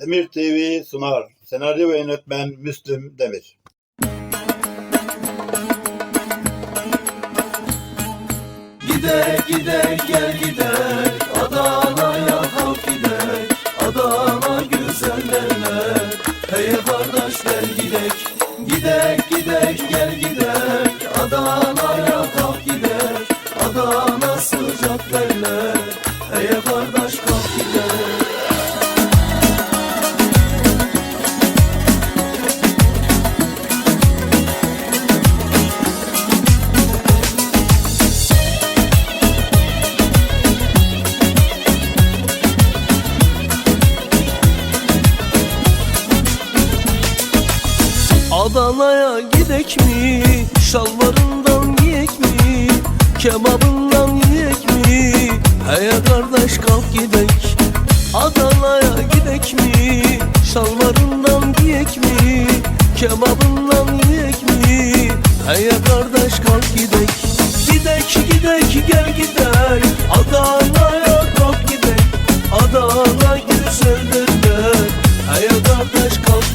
Demir TV sunar. Senaryo ve yönetmen Müslüm Demir. Gidek gidek gel gidek Adana'ya kalk gidek Adana güzel derler Hey kardeş gel gidek. Gidek gidek gel gidek Adana'ya Adana'ya gidek mi? Şalvarından giyek mi? Kebabından yiyek mi? Hey kardeş kalk gidek Adana'ya gidek mi? Şalvarından giyek mi? Kebabından yiyek mi? Hey kardeş kalk gidek Gidek gidek gel gidek Adana'ya kalk gidek Adana güzeldir gel Hey kardeş kalk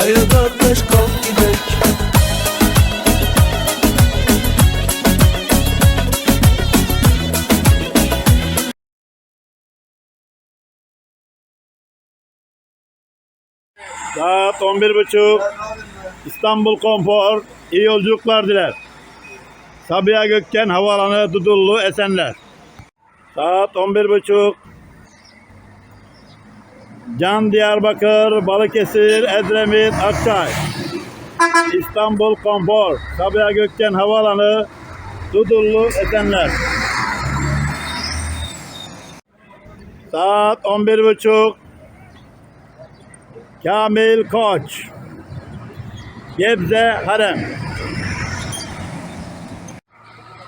Hey kardeş kalk gidek Saat 11.30 İstanbul Konfor iyi yolculuklar diler. Sabiha Gökçen Havaalanı Dudullu Esenler. Saat 11.30 Can Diyarbakır, Balıkesir, Edremit, Akçay. İstanbul Konfor. Sabiha Gökçen Havaalanı Dudullu Esenler. Saat 11.30 Kamil Koç. Gebze Harem.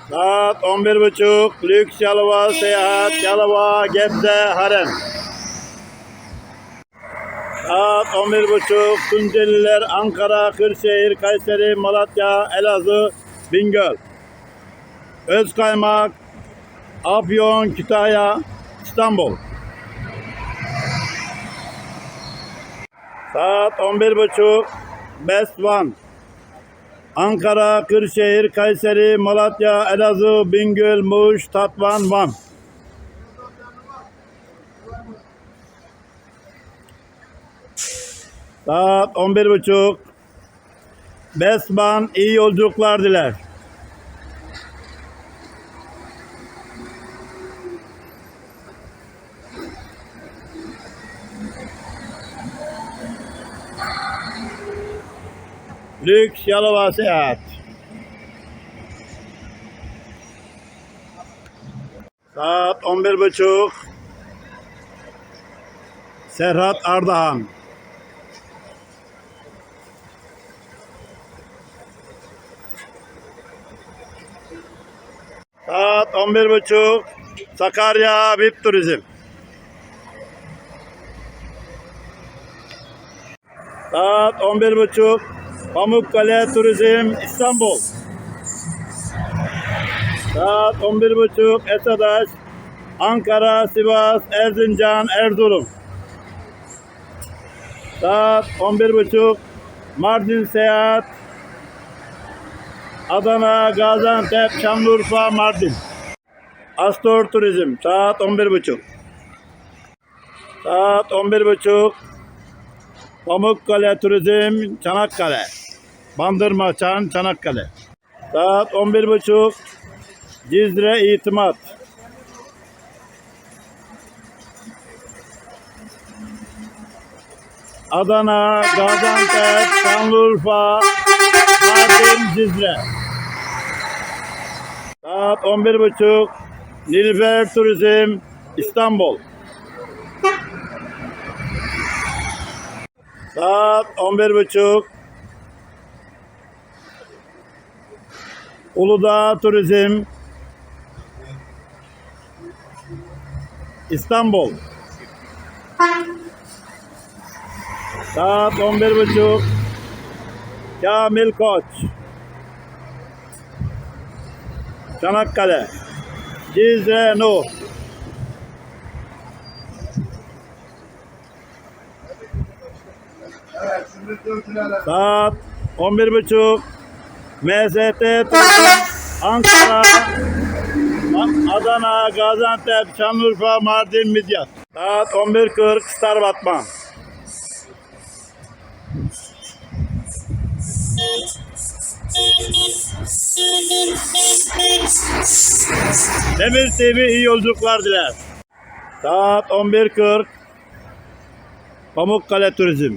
Saat 11.30 Lüks Yalova Seyahat Yalova Gebze Harem Saat 11.30 Tunceliler Ankara Kırşehir Kayseri Malatya Elazığ Bingöl. Özkaymak Afyon Kütahya İstanbul. Saat 11.30 Best One Ankara, Kırşehir, Kayseri, Malatya, Elazığ, Bingöl, Muş, Tatvan, Van. Saat 11.30 Best One iyi yolculuklar diler. Lüks Yalova Seyahat. Saat 11.30 Serhat Ardahan. Saat 11.30 Sakarya VIP Turizm. Saat 11.30 Pamukkale Turizm İstanbul. Saat 11.30 Esadaş Ankara, Sivas, Erzincan, Erzurum. Saat 11.30 Mardin Seyahat Adana, Gaziantep, Şanlıurfa, Mardin. Astor Turizm saat 11.30 Saat 11.30 Pamukkale Turizm Çanakkale. Bandırma Çan Çanakkale. Saat 11.30 Cizre İtimat. Adana, Gaziantep, Şanlıurfa, Mardin, Cizre. Saat 11.30 Nilüfer Turizm İstanbul. Saat 11.30 Uludağ Turizm. İstanbul. Saat 11.30 Kamil Koç. Çanakkale, Cizre, Nuh. Saat 11.30 MST Turizm, Ankara, Adana, Gaziantep, Şanlıurfa, Mardin, Midyat. Saat 11.40 Star Batman. Demir TV iyi yolculuklar diler. Saat 11.40 Pamukkale Turizm.